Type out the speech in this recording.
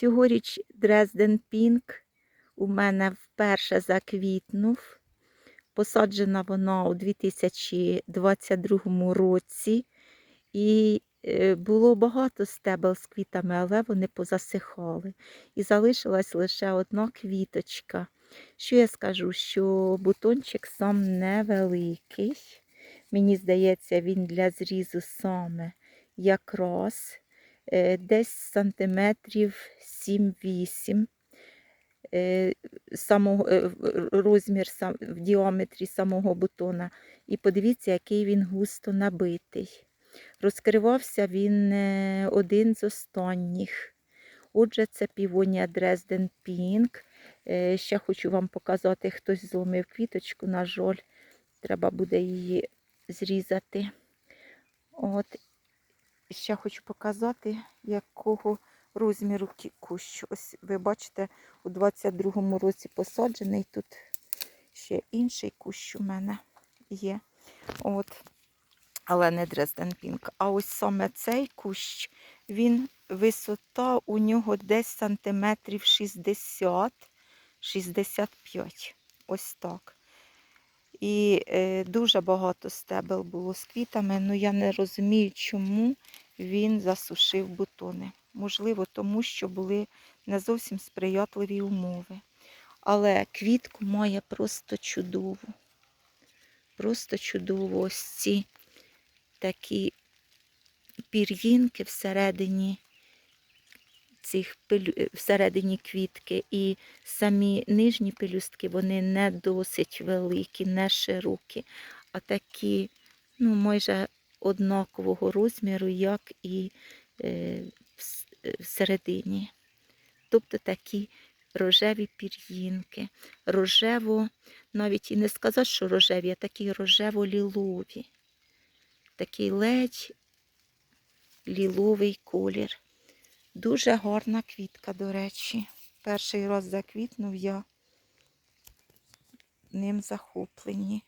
Цьогоріч Дрезден Пінк у мене вперше заквітнув. Посаджена вона у 2022 році. І е, було багато стебел з квітами, але вони позасихали. І залишилась лише одна квіточка. Що я скажу, що бутончик сам невеликий. Мені здається, він для зрізу саме якраз десь сантиметрів 7-8. е, Самого, е, розмір в діаметрі самого бутона. І подивіться, який він густо набитий. Розкривався він е, один з останніх. Отже, це півонія Дрезден Пінк. Е, Ще хочу вам показати, хтось зломив квіточку, на жаль, треба буде її зрізати. От. Ще хочу показати, якого розміру кущ. Ось ви бачите, у 22-му році посаджений. Тут ще інший кущ у мене є. От. Але не Дрезден Пінк. А ось саме цей кущ, він висота у нього десь сантиметрів 60-65. Ось так. І е, дуже багато стебел було з квітами, але я не розумію, чому він засушив бутони. Можливо, тому що були не зовсім сприятливі умови. Але квітку має просто чудову. Просто чудово ось ці такі пір'їнки всередині цих пилю... е, всередині квітки, і самі нижні пелюстки вони не досить великі, не широкі, а такі, ну, майже однакового розміру, як і е, е, всередині. Тобто такі рожеві пір'їнки. Рожево, навіть і не сказати, що рожеві, а такі рожево-лілові. Такий ледь ліловий колір. Дуже гарна квітка, до речі. Перший раз заквітнув я ним захоплені.